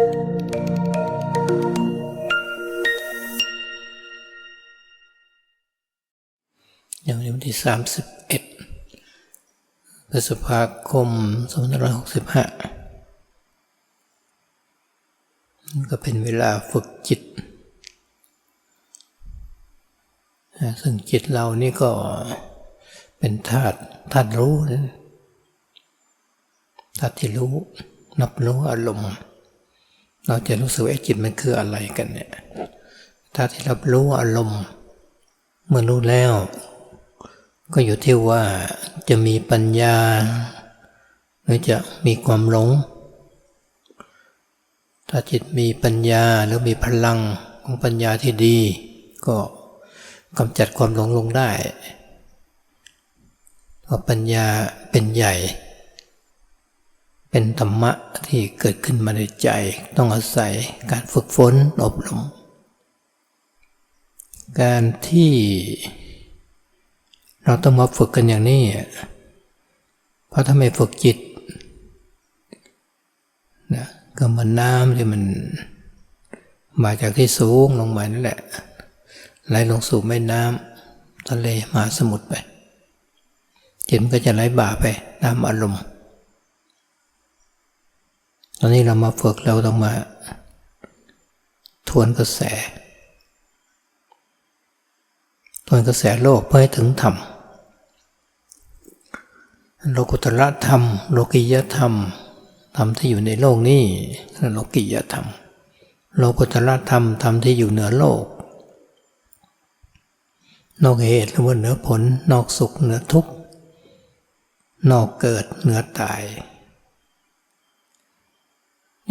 อย่างวันที่สามสิบเอ็ดพฤษภาคมสองพันหกสิบห้าก็เป็นเวลาฝึกจิต ซึ่งจิตเรานี่ก็เป็นธาตุธาตุรู้นะธาตุที่รู้ นับรู้อารมณ์ เราจะรู้สึกว่าไอ้จิตมันคืออะไรกันเนี่ยธาที่รับรู้อารมณ์ เมื่อรู้แล้ว ก็อยู่ที่ว่าจะมีปัญญา หรือจะมีความหลง ถ้าจิตมีปัญญาหรือมีพลังของปัญญาที่ดี ก็กำจัดความหลงลงได้เพราะปัญญาเป็นใหญ่ เป็นธรรมะที่เกิดขึ้นมาในใจ ต้องอาศัยการฝึกฝนอบรม การที่เราต้องมาฝึกกันอย่างนี้ เพราะถ้าไม่ฝึกจิตนะก็เหมือนน้ำที่มันมาจากที่สูงลงมานั่นแหละ ไหลลงสู่แม่น้ำทะเลมหาสมุทรไปจิตมันก็จะไหลบ่าไปตามอารมณ์ ตอนนี้เรามาฝึกเราต้องมาทวนกระแส ทวนกระแสโลกเพื่อให้ถึงธรรม โลกุตระธรรม โลกิยธรรม ธรรมที่อยู่ในโลกนี้คือโลกิยธรรม โลกุตระธรรม ธรรมที่อยู่เหนือโลก นอกเหตุหรือว่าเหนือผล นอกสุขเหนือทุกข์ นอกเกิดเหนือตาย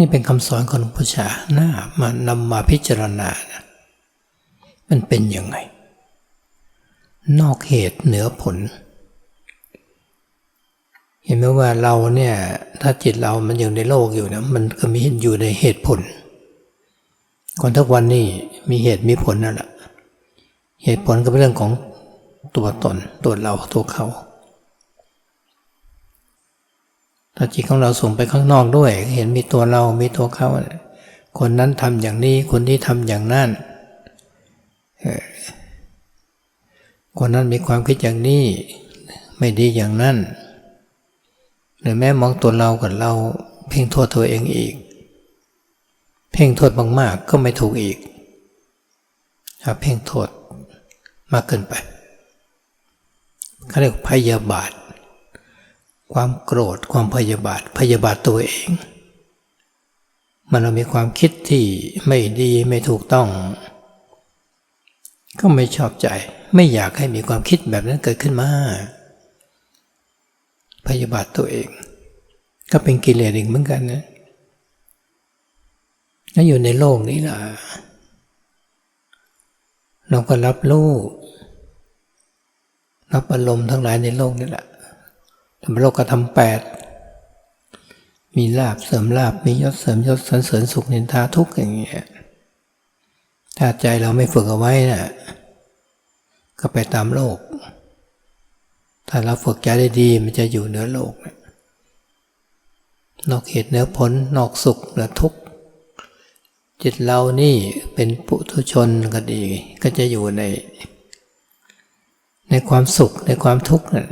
นี่เป็นคำสอนของหลวงพ่อชาหน้ามานำมาพิจารณานะมันเป็นยังไง นอกเหตุเหนือผล เห็นไหมว่าเราเนี่ย ถ้าจิตเรามันอยู่ในโลกอยู่นะมันก็มีอยู่ในเหตุผลก่อนทุกวันนี้มีเหตุมีผลนั่นแหละเหตุผลก็เป็นเรื่องของตัวตนตัวเราตัวเขา ถ้าจิตของเราส่งไปข้างนอกด้วย เห็นมีตัวเรา มีตัวเขา คนนั้นทำอย่างนี้ คนที่ทำอย่างนั้นคนนั้นมีความคิดอย่างนี้ ไม่ดีอย่างนั้นหรือแม้มองตัวเรากับเราเพ่งโทษตัวเองอีก เพ่งโทษมากๆก็ไม่ถูกอีกถ้าเพ่งโทษมากเกินไปเขาเรียกพยาบาท ความโกรธความพยาบาทพยาบาทตัวเอง มันเรามีความคิดที่ไม่ดีไม่ถูกต้อง ก็ไม่ชอบใจ ไม่อยากให้มีความคิดแบบนั้นเกิดขึ้นมา พยาบาทตัวเอง ก็เป็นกิเลสอีกเหมือนกันนะถ้าอยู่ในโลกนี้ล่ะเราก็รับรู้รับอารมณ์ทั้งหลายในโลกนี่แหละ ธรรมโลกกระทำแปดมีลาบเสริมลาบมียศเสริมยศสันเสริญสุขนินทาทุกข์อย่างเงี้ยถ้าใจเราไม่ฝึกเอาไว้นะ่ะก็ไปตามโลก ถ้าเราฝึกใจได้ดีมันจะอยู่เหนือโลก นอกเหตุเหนือผลนอกสุขเหนือทุกข์จิตเรานี่เป็นปุถุชนก็ดี ก็จะอยู่ใน ในความสุขในความทุกข์น่ะ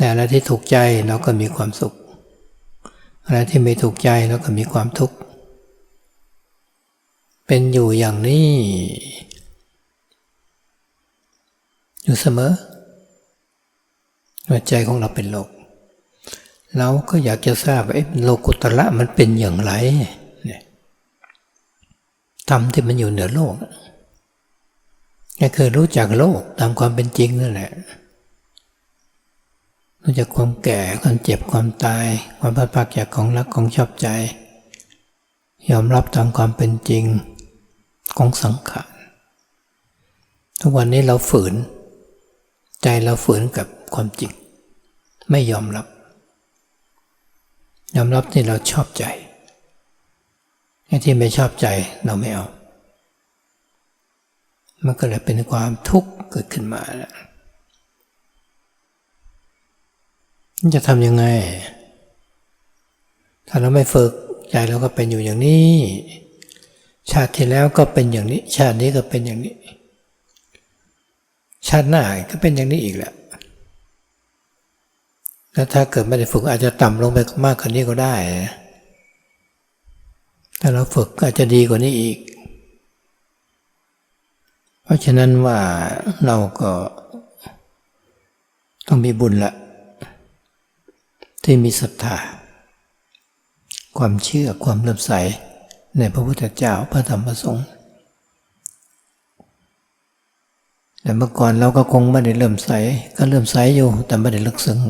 แต่อะไรที่ถูกใจเราก็มีความสุข อะไรที่ไม่ถูกใจเราก็มีความทุกข์ เป็นอยู่อย่างนี้ อยู่เสมอหัวใจของเราเป็นโลก เราก็อยากจะทราบว่าโลกุตระมันเป็นอย่างไรเนี่ยธรรมที่มันอยู่เหนือโลกก็คือรู้จักโลกตามความเป็นจริงนั่นแหละ รู้จักความแก่ความเจ็บความตาย ความพัดพากจากของรักของชอบใจ ยอมรับตามความเป็นจริงของสังขารทุกวันนี้เราฝืน ใจเราฝืนกับความจริง ไม่ยอมรับ ยอมรับที่เราชอบใจไอ้ที่ไม่ชอบใจเราไม่เอา มันก็เลยเป็นความทุกข์เกิดขึ้นมาแล้ว จะทำยังไง ถ้าเราไม่ฝึกใจเราก็เป็นอยู่อย่างนี้ ชาติที่แล้วก็เป็นอย่างนี้ ชาตินี้ก็เป็นอย่างนี้ ชาติหน้าก็เป็นอย่างนี้อีกแหละแล้วถ้าเกิดไม่ได้ฝึกอาจจะต่ำลงไปมากกว่านี้ก็ได้ถ้าเราฝึกอาจจะดีกว่านี้อีก เพราะฉะนั้นว่าเราก็ต้องมีบุญละ ที่มีศรัทธา ความเชื่อความเลื่อมใสในพระพุทธเจ้าพระธรรมพระสงฆ์แต่เมื่อก่อนเราก็คงไม่ได้เลื่อมใสก็เลื่อมใสอยู่แต่ไม่ได้ลึกซึ้ง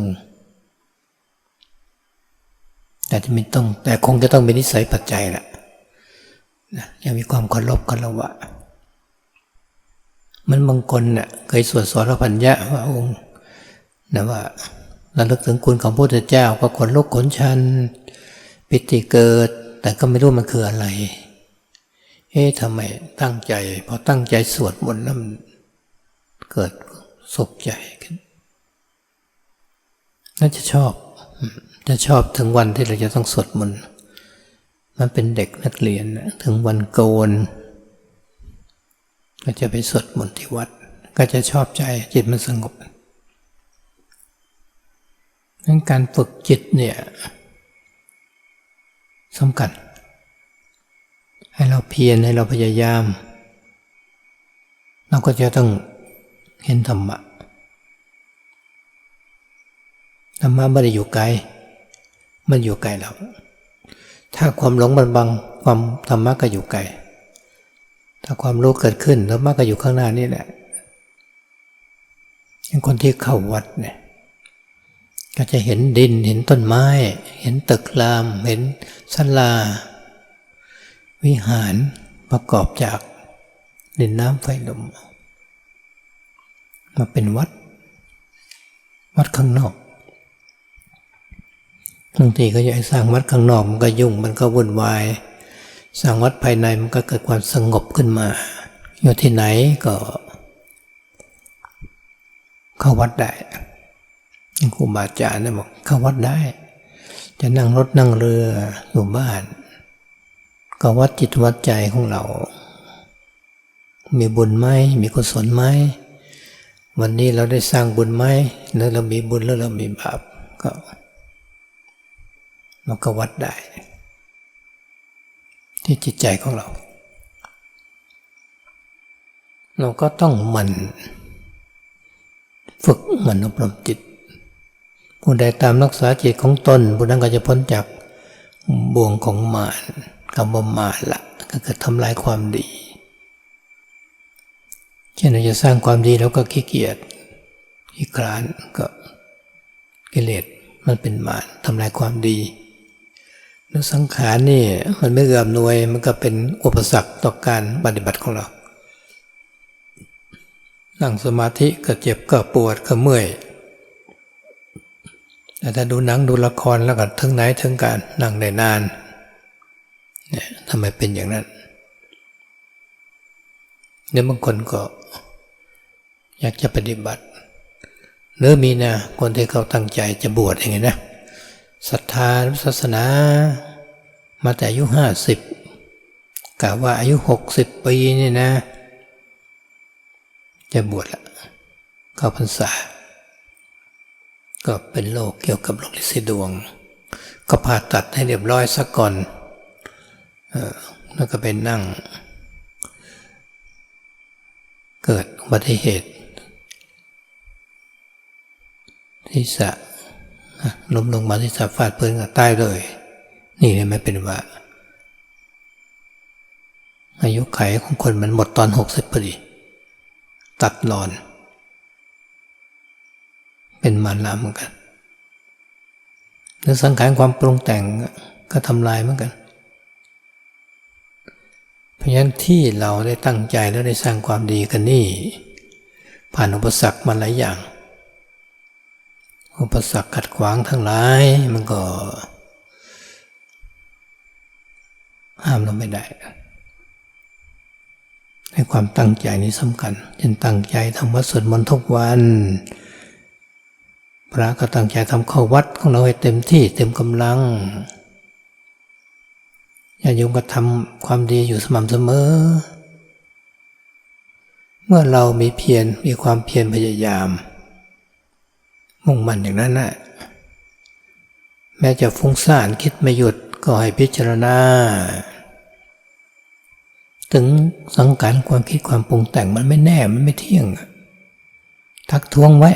แต่จะมีต้องแต่คงจะต้องมีนิสัยปัจจัยแหละนะยังมีความเคารพกันละวะมันบางคนเนะ่ยเคยสวดสอนพระพัญญะว่าองค์นะว่า ระลึกถึงคุณของพระพุทธเจ้าก็ขนลุกขนชัน ปิติเกิด แต่ก็ไม่รู้มันคืออะไร เอ๊ะทำไมตั้งใจ พอตั้งใจสวดมนต์แล้วมันเกิดสุขใจขึ้นน่าจะชอบ จะชอบถึงวันที่เราจะต้องสวดมนต์มันเป็นเด็กนักเรียนถึงวันโกน ก็จะไปสวดมนต์ที่วัด ก็จะชอบใจจิตมันสงบั้นการฝึกจิตเนี่ยสำคัญ ให้เราเพียรให้เราพยายาม เราก็จะต้องเห็นธรรมะ ธรรมะไม่ได้อยู่ไกล มันอยู่ไกลเราถ้าความหลงมันบังความธรรมะก็อยู่ไกล ถ้าความรู้เกิดขึ้นธรรมะก็อยู่ข้างหน้านี่แหละอย่างคนที่เข้าวัดเนี่ย ก็จะเห็นดินเห็นต้นไม้ เห็นตึกราม เห็นสันลา วิหารประกอบจากดินน้ำไฟลมมาเป็นวัด วัดข้างนอกบางทีก็อยากสร้างวัดข้างนอกมันก็ยุ่งมันก็วุ่นวายสร้างวัดภายในมันก็เกิดความสงบขึ้นมา อยู่ที่ไหนก็เข้าวัดได้ ครูบาอาจารย์เนี่ยบอกเข้าวัดได้ จะนั่งรถนั่งเรืออยู่บ้าน ก็วัดจิตวัดใจของเรา มีบุญไหมมีกุศลไหมวันนี้เราได้สร้างบุญไหมแล้วเรามีบุญแล้วเรามีบาปก็มันก็วัดได้ ที่จิตใจของเรา เราก็ต้องมัน ฝึกมันอบรมจิต ผู้ใดตามรักษาจิตของตนผู้นั้นก็จะพ้นจากบ่วงของมารคำว่ามารละก็คือทำลายความดี เช่นเราจะสร้างความดีแล้วก็ขี้เกียจขี้คลานก็กิเลสมันเป็นมารทำลายความดีแล้วสังขารนี่มันไม่เอื้อมหน่วยมันก็เป็นอุปสรรคต่อการปฏิบัติของเรา นั่งสมาธิก็เจ็บก็ปวดก็เมื่อย แต่ถ้าดูหนังดูละครแล้วก็ถึงไหนถึงการนั่งได้นานเนี่ยทำไมเป็นอย่างนั้นเนี่ยบางคนก็ อยากจะปฏิบัติหรือมีนะคนที่เขาตั้งใจจะบวชอย่างนี้นะศรัทธาศาสนา มาแต่อายุห้าสิบกะว่าอายุหกสิบปีนี่นะ จะบวชละเข้าพรรษา ก็เป็นโรคเกี่ยวกับโรคลิซิดวง ก็ผ่าตัดให้เรียบร้อยสักก่อนแล้วก็เป็นนั่ง เกิดอุบัติเหตุที่สะล้มลงมาที่สาฟาดพื้นกับใต้เลย นี่เลยไม่เป็นว่า อายุไขของคนมันหมดตอนหกสิบพอดี ตัดหลอน เป็นมันลาเหมือนกันหรือสังขารความปรุงแต่งก็ทำลายเหมือนกัน เพราะฉะนั้นที่เราได้ตั้งใจแล้วได้สร้างความดีกันนี่ ผ่านอุปสรรคมาหลายอย่าง อุปสรรคขัดขวางทั้งหลายมันก็ ห้ามเราไม่ได้ให้ความตั้งใจนี้สำคัญเช่นตั้งใจทำวัดสวดมนต์ทุกวัน พระก็ตั้งใจทำข้อวัดของเราให้เต็มที่เต็มกำลังญาติโยมก็ทำความดีอยู่สม่ำเสมอ เมื่อเรามีเพียรมีความเพียรพยายาม มุ่งมั่นอย่างนั้นนะแม้จะฟุ้งซ่านคิดไม่หยุดก็ให้พิจารณา ถึงสังการความคิดความปรุงแต่งมันไม่แน่มันไม่เที่ยง ทักท้วงไว้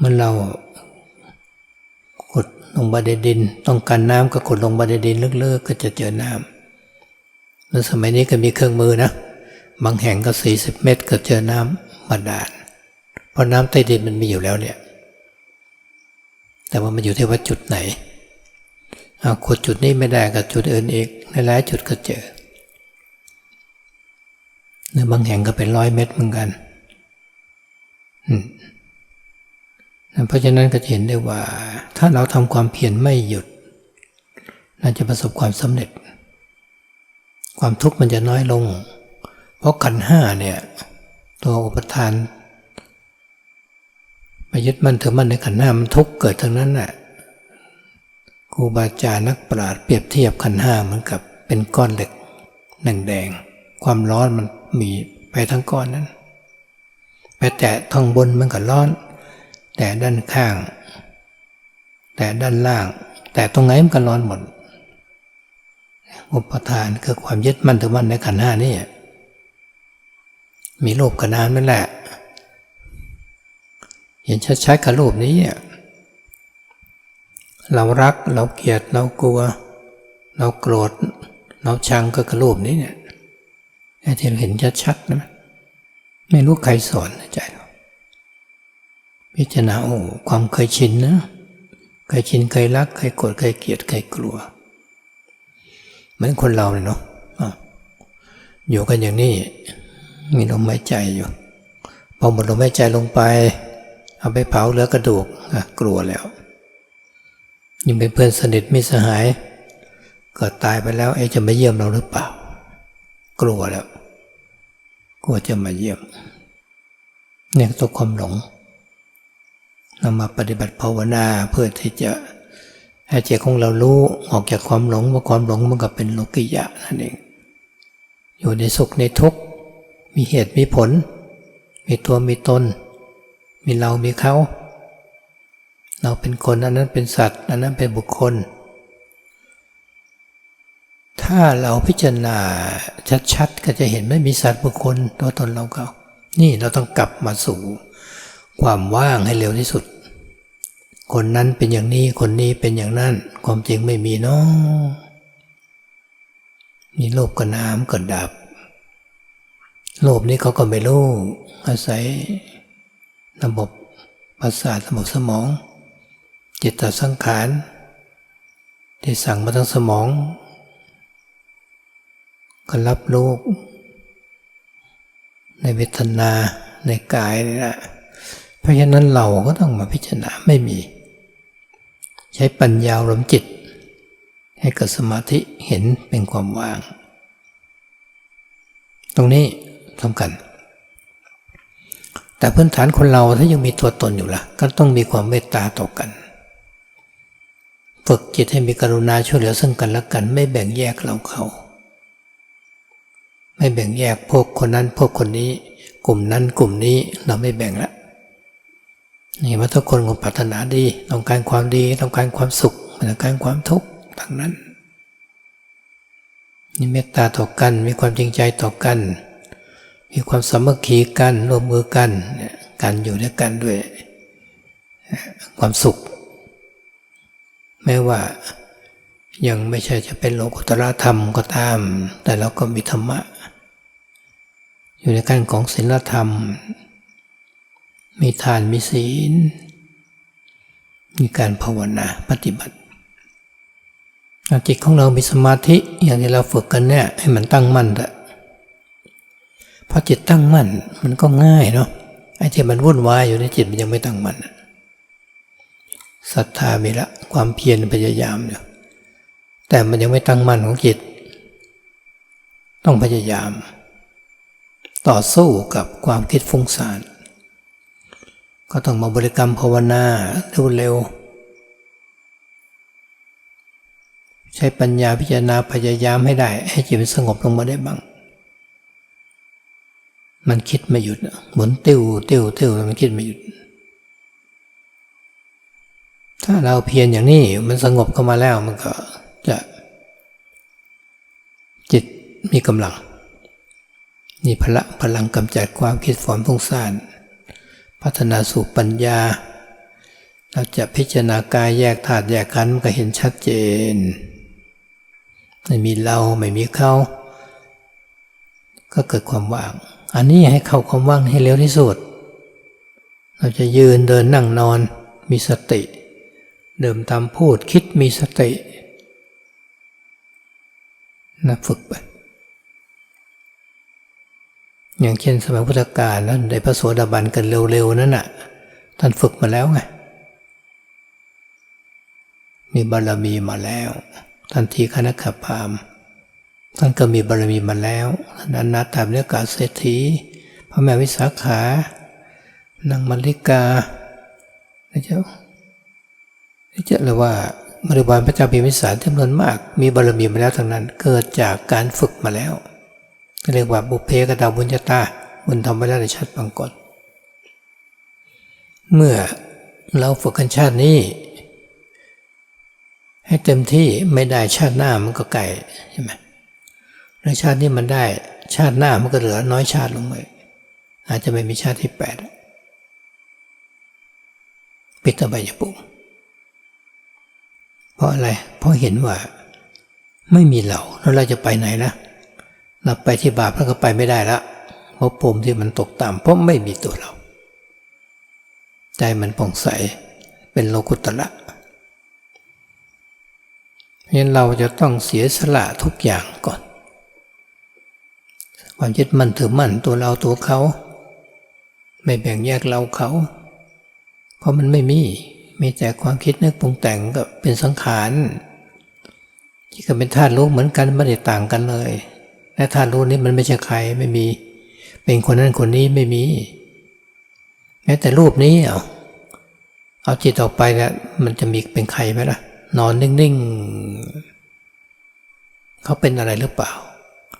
มันเรากดลงบาดดิน ต้องการน้ำก็กดลงบาดดินเลึกๆก็จะเจอน้ำแล้วสมัยนี้ก็มีเครื่องมือนะบางแห่งก็สี่สิบเมตรก็เจอน้ำบาดาลเพราะน้ำใต้ดินมันมีอยู่แล้วเนี่ย แต่ว่ามันอยู่ที่ว่าจุดไหนเอาขุดจุดนี้ไม่ได้กับจุดอื่นอีกในหลายจุดก็เจอในบางแห่งก็เป็นร้อยเมตรเหมือนกัน เพราะฉะนั้นก็เห็นได้ว่า ถ้าเราทำความเพียรไม่หยุด น่าจะประสบความสำเร็จ ความทุกข์มันจะน้อยลง เพราะขันห้าเนี่ย ตัวอุปทานไปยึดมั่นถือมั่นในขันห้ามันทุกข์เกิดทั้งนั้นน่ะครูบาอาจารย์นักปราชญ์เปรียบเทียบขันห้าเหมือนกับเป็นก้อนเหล็กแดงๆความร้อนมันมีไปทั้งก้อนนั้น ไปแตะทางบนมันก็ร้อน แต่ด้านข้าง แต่ด้านล่าง แต่ตรงไหนมันก็ร้อนหมด อุปทานคือความยึดมั่นถือมั่นในขันห้านี่มีโลภกับนามนั่นแหละ เห็นชัดๆกับรูปนี้ เรารักเราเกลียดเรากลัว เราโกรธเราชังก็กระรูปนี้เนี่ยที่เราเห็นชัดๆนะ ไม่รู้ใครสอนใจเราพิจารณาโอ้ความเคยชินนะเคยชินเคยรักเคยโกรธเคยเกลียดเคยกลัว เหมือนคนเราเลยเนาะอยู่กันอย่างนี้มีลมหายใจอยู่ พอหมดลมหายใจลงไป เอาไปเผาเหลือกระดูกกลัวแล้วยังเป็นเพื่อนสนิทมิสหาย ก็ตายไปแล้วไอ้จะมาเยี่ยมเราหรือเปล่า กลัวแล้ว กลัวจะมาเยี่ยมเนี่ยตัวความหลงนำมาปฏิบัติภาวนาเพื่อที่จะให้ใจของเรารู้ออกจากความหลงว่าความหลงมันก็เป็นโลกิยะนั่นเอง อยู่ในสุขในทุกข์มีเหตุมีผล มีตัวมีตน มีเรามีเขา เราเป็นคนอันนั้นเป็นสัตว์ อันนั้นเป็นบุคคล ถ้าเราพิจารณาชัดๆ ก็จะเห็นไม่มีสัตว์บุคคลตัวตนเราเขานี่เราต้องกลับมาสู่ ความว่างให้เร็วที่สุด คนนั้นเป็นอย่างนี้คนนี้เป็นอย่างนั้น ความจริงไม่มีเนาะมีโลภกับน้ำกับดับ โลภนี้เขาก็ไม่รู้อาศัยระบบประสาทระบบสมอง จิตตสังขาร ที่สั่งมาทั้งสมอง ก็รับรู้ในเวทนาในกายนี่แหละเพราะฉะนั้นเราก็ต้องมาพิจารณาไม่มี ใช้ปัญญาลมจิต ให้เกิดสมาธิเห็นเป็นความว่าง ตรงนี้สำคัญ แต่พื้นฐานคนเราถ้ายังมีตัวตนอยู่ล่ะ ก็ต้องมีความเมตตาต่อกัน ฝึกจิตให้มีกรุณาช่วยเหลือซึ่งกันและกัน ไม่แบ่งแยกเราเขา ไม่แบ่งแยกพวกคนนั้นพวกคนนี้ กลุ่มนั้นกลุ่มนี้เราไม่แบ่งละนี่ว่าทุกคนก็ปรารถนาดีต้องการความดีต้องการความสุขต้องการความทุกข์ทั้งนั้นมีเมตตาต่อกันมีความจริงใจต่อกัน มีความสามัคคีกันร่วมมือกันการอยู่ด้วยกันด้วย ความสุข แม้ว่ายังไม่ใช่จะเป็นโลกุตระธรรมก็ตาม แต่เราก็มีธรรมะ อยู่ในการของศีลธรรม มีทานมีศีล มีการภาวนาปฏิบัติจิตของเรามีสมาธิอย่างที่เราฝึกกันเนี่ยให้มันตั้งมั่นเะพอจิตตั้งมั่นมันก็ง่ายเนาะไอ้ที่มันวุ่นวายอยู่ในจิตมันยังไม่ตั้งมั่นศรัทธามีละความเพียรพยายามอยู่แต่มันยังไม่ตั้งมั่นของจิต ต้องพยายาม ต่อสู้กับความคิดฟุ้งซ่านก็ต้องมาบริกรรมภาวนาเร็วใช้ปัญญาพิจารณาพยายามให้ได้ ให้จิตสงบลงมาได้บ้าง มันคิดไม่หยุดอะหมุนติ้วติ้วติ้วมันคิดไม่หยุด ถ้าเราเพียรอย่างนี้มันสงบเข้ามาแล้วมันก็จะ จิตมีกำลัง นี่พละพลังกำจัดความคิดฝอนฟุ้งซ่าน พัฒนาสู่ปัญญา เราจะพิจารณากายแยกธาตุแยกขันธ์มันก็เห็นชัดเจน ไม่มีเราไม่มีเขาก็เกิดความว่าง อันนี้ให้เข้าความว่างให้เร็วที่สุด เราจะยืนเดินนั่งนอนมีสติ เดิมทำพูดคิดมีสตินะฝึกไป อย่างเช่นสมัยพุทธกาลนั้นได้พระโสดาบันกันเร็วๆนั่นน่ะ ท่านฝึกมาแล้วไงมีบารมีมาแล้ว ท่านทีคณะขพามท่านก็มีบารมีมาแล้วท่านอนาถามเรียกาเศรษฐีพระแม่วิสาขานางมาริกานะเจ้านี่จะเรียว่าบริวารพระเจ้าพิมพิสารจำนวนมาก มีบารมีมาแล้วทั้งนั้น เกิดจากการฝึกมาแล้ว เรียกว่าบุเพกตาบุญญาตาบุญทำไว้แล้ชาติบางก่อนเมื่อเราฝึกกันชาตินี้ ให้เต็มที่ไม่ได้ชาติหน้ามันก็ไก่ใช่ไหมในชาตินี้มันได้ชาติหน้ามันก็เหลือน้อยชาติลงไปอาจจะไม่มีชาติที่แปดปิดตะไบยปุ่มเพราะอะไร เพราะเห็นว่า ไม่มีเราแล้วเราจะไปไหนนะ เราไปที่บาปแล้วก็ไปไม่ได้ละเพราะปมที่มันตกต่ำเพราะไม่มีตัวเรา ใจมันผ่องใสเป็นโลกุตระเพราะฉะนั้นเราจะต้องเสียสละทุกอย่างก่อนความยึดมั่นถือมั่นตัวเราตัวเขา ไม่แบ่งแยกเราเขา เพราะมันไม่มีมีแต่ความคิดนึกปรุงแต่งก็เป็นสังขารที่ก็เป็นธาตุรู้เหมือนกันไม่ได้ต่างกันเลย และธาตุรู้นี้มันไม่ใช่ใครไม่มี เป็นคนนั้นคนนี้ไม่มี แม้แต่รูปนี้เอาเอาจิตออกไปแล้วมันจะมีเป็นใครไหมล่ะ นอนนิ่งๆเขาเป็นอะไรหรือเปล่า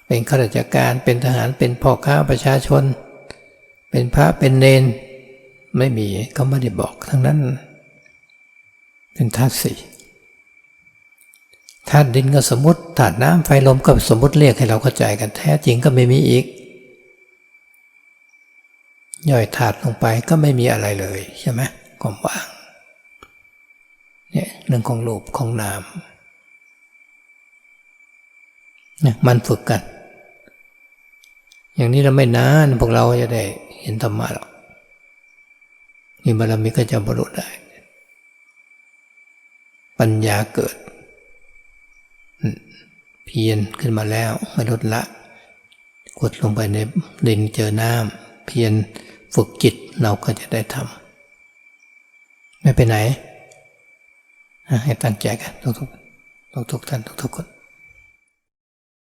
เป็นข้าราชการเป็นทหารเป็นพ่อค้าประชาชน เป็นพระเป็นเนน ไม่มีเขาไม่ได้บอกทั้งนั้น เป็นธาตุสี่ธาตุดินก็สมมติ ธาตุน้ำไฟลมก็สมมติเรียกให้เราเข้าใจกันแท้จริงก็ไม่มีอีก ย่อยธาตุลงไปก็ไม่มีอะไรเลยใช่ไหมความว่างเนี่ยเรื่องของรูปของนามเนี่ยมันฝึกกัน อย่างนี้เราไม่นานพวกเราจะได้เห็นธรรมะหรอกมีบารมีก็จะบรรลุได้ ปัญญาเกิดเพียนขึ้นมาแล้วไม่ลดละกดลงไปในดินเจอน้ำเพียนฝึกจิตเราก็จะได้ทำไม่ไปไหน ให้ตั้งใจกันทุกๆทุกๆท่านทุกๆคน